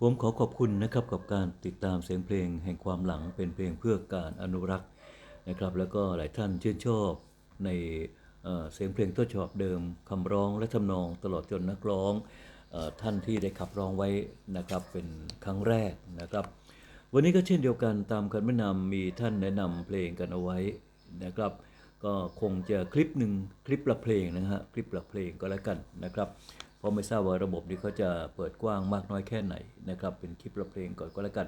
ผมขอขอบคุณนะครับกับการติดตามเสียงเพลงแห่งความหลังเป็นเพลงเพื่อการอนุรักษ์นะครับ แล้วก็หลายท่านชื่นชอบในเเสียงเพลงต้นฉบับเดิมคำร้องและทำนองตลอดจนนักร้องอท่านที่ได้ขับร้องไว้นะครับเป็นครั้งแรกนะครับ วันนี้ก็เช่นเดียวกันตามคำแนะนำมีท่านแนะนำเพลงกันเอาไว้นะครับ ก็คงจะคลิปหนึ่งคลิปละเพลงนะฮะคลิปละเพลงก็แล้วกันนะครับ เพราะไม่ทราบว่าระบบนี้เขาจะเปิดกว้างมากน้อยแค่ไหนนะครับ เป็นคลิปละเพลงก่อนก็แล้วกัน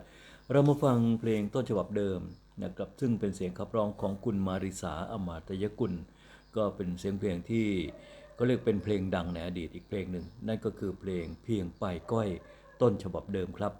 เรามาฟังเพลงต้นฉบับเดิมนะครับซึ่งเป็นเสียงขับร้องของคุณมาริสาอมาตยกุล ก็เป็นเสียงเพลงที่ก็เรียกเป็นเพลงดังในอดีตอีกเพลงหนึ่ง นั่นก็คือเพลงเพียงไปก้อยต้นฉบับเดิมครับ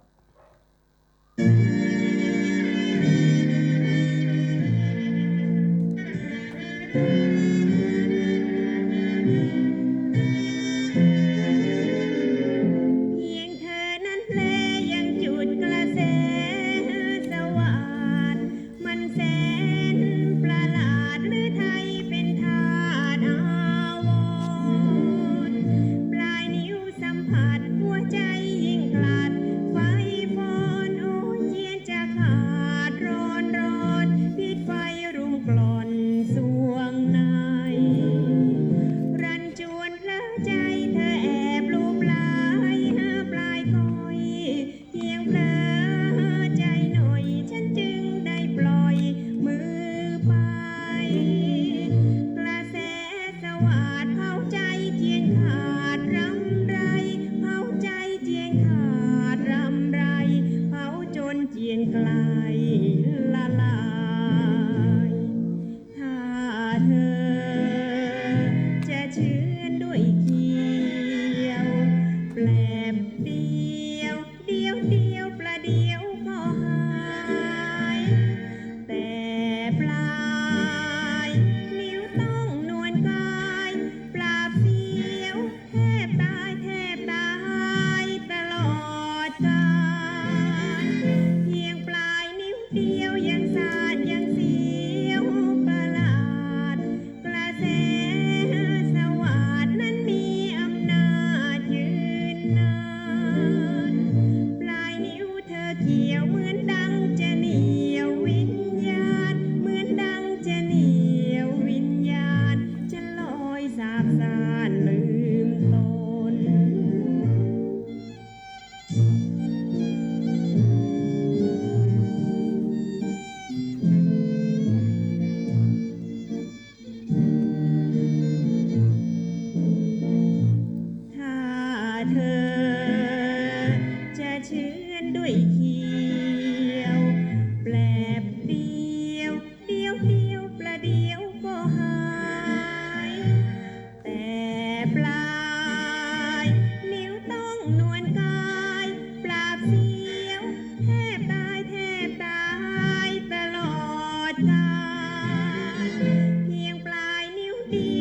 นิ้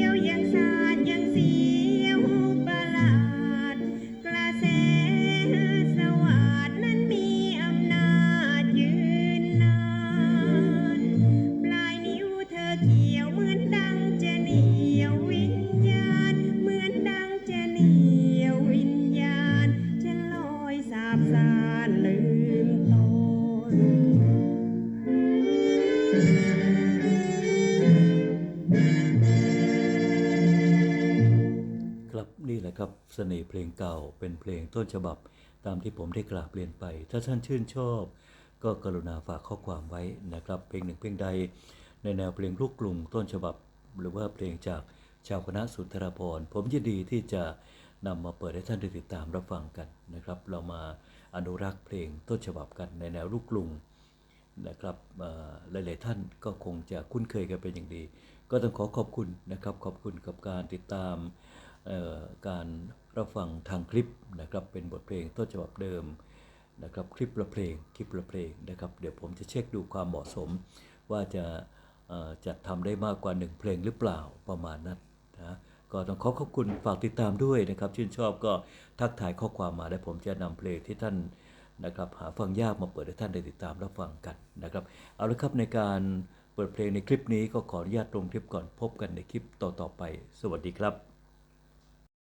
ยวยังสาดยังสี นะครับเสน่ห์เพลงเก่าเป็นเพลงต้นฉบับตามที่ผมได้กราบเรียนไป ถ้าท่านชื่นชอบ ก็กรุณาฝากข้อความไว้นะครับ เพลงหนึ่งเพลงใด ในแนวเพลงลูกกรุงต้นฉบับ หรือว่าเพลงจากชาวคณะสุนทรภรผมยินดีที่จะนำมาเปิดให้ท่านได้ติดตามรับฟังกันนะครับ เรามาอนุรักษ์เพลงต้นฉบับกันในแนวลูกกรุงนะครับหลาย ๆ ท่านก็คงจะคุ้นเคยกันเป็นอย่างดี ก็ต้องขอขอบคุณนะครับ ขอบคุณกับการติดตาม การรับฟังทางคลิปนะครับเป็นบทเพลงต้นฉบับเดิมนะครับคลิปละเพลงคลิปละเพลงนะครับเดี๋ยวผมจะเช็คดูความเหมาะสม ว่าจะจัดทำได้มากกว่าหนึ่งเพลงหรือเปล่าประมาณนั้นนะก็ต้องขอขอบคุณฝากติดตามด้วยนะครับชื่นชอบก็ทักทายข้อความมาและผมจะนำเพลงที่ท่านนะครับหาฟังยากมาเปิดให้ท่านได้ติดตามรับฟังกันนะครับเอาละครับในการเปิดเพลงในคลิปนี้ก็ขออนุญาตลงคลิปก่อนพบกันในคลิปต่อๆไป สวัสดีครับ